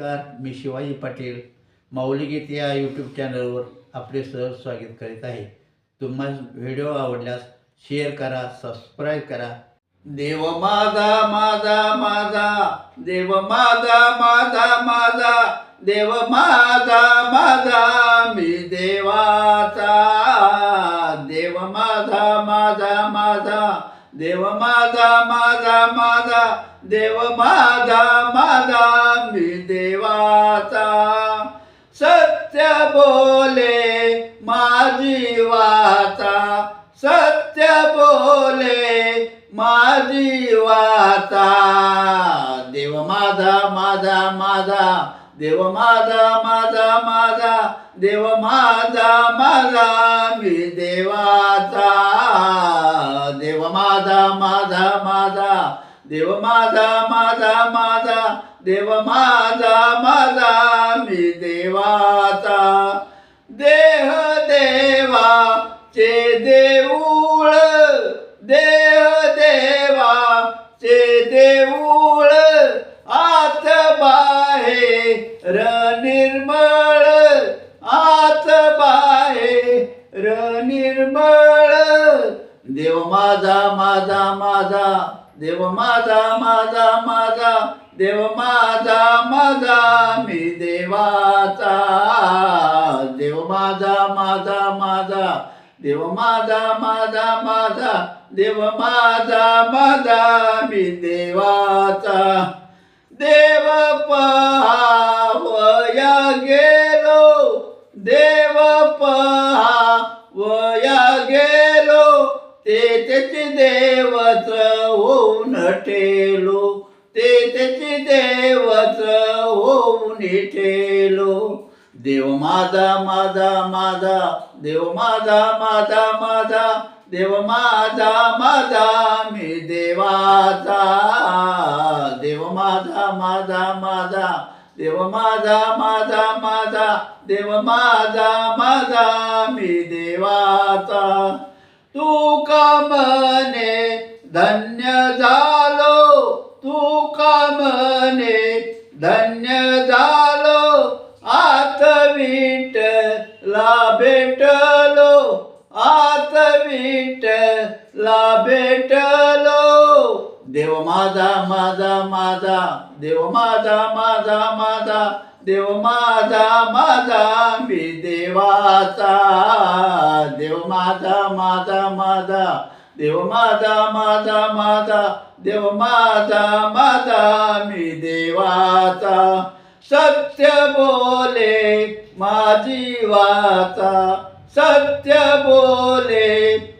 नमस्कार मी शिवाजी पाटील. माऊलीगीत या यूट्यूब चॅनलवर आपले सहज स्वागत करीत आहे. तुम्हाला व्हिडिओ आवडल्यास शेअर करा सबस्क्राईब करा. देव माझा माझा माझा. देव माझा माझा माझा. देव माझा माझा. मी देवाचा देव माझा माझा माझा देव माझा माझा मी देवाचा. सत्य बोले माझी वाचा. सत्य बोले माझी वाचा. देव माझा माझा माझा देव माझा माझा माझा देव माझा माझा मी देवाचा. माझा माझा माझा देव माझा माझा माझा देव माझा माझा मी देवाचा. देह देवाचे देऊळ. देह देवाचे देऊळ. आत बाहेर निर्मळ आत बाहेर निर्मळ देव माझा देव माझा माझा माझा देव माझा माझा मी देवाचा. देव माझा माझा माझा देव माझा माझा माझा देव माझा माझा मी देवाचा. देव पहा ते त्याचे देवच होऊन ठेलो ते त्याचे देवच होऊन ठेलो देव माझा माझा माझा देव माझा माझा माझा देव माझा माझा मी देवाचा देव माझा माझा माझा देव माझा माझा माझा देव माझा माझा मी देवाचा तू का म्हणे धन्य झालो? तू का धन्य झालो? आत विट ला भेटलो आत विट ला भेटलो. देव माझा माझा माझा देव माझा माझा माझा देव माझा माझा मी देवाचा देव माझा माझा माझा देव माझा माझा माझा देव माझा माझा मी देवाचा सत्य बोले माझी वाचा सत्य बोले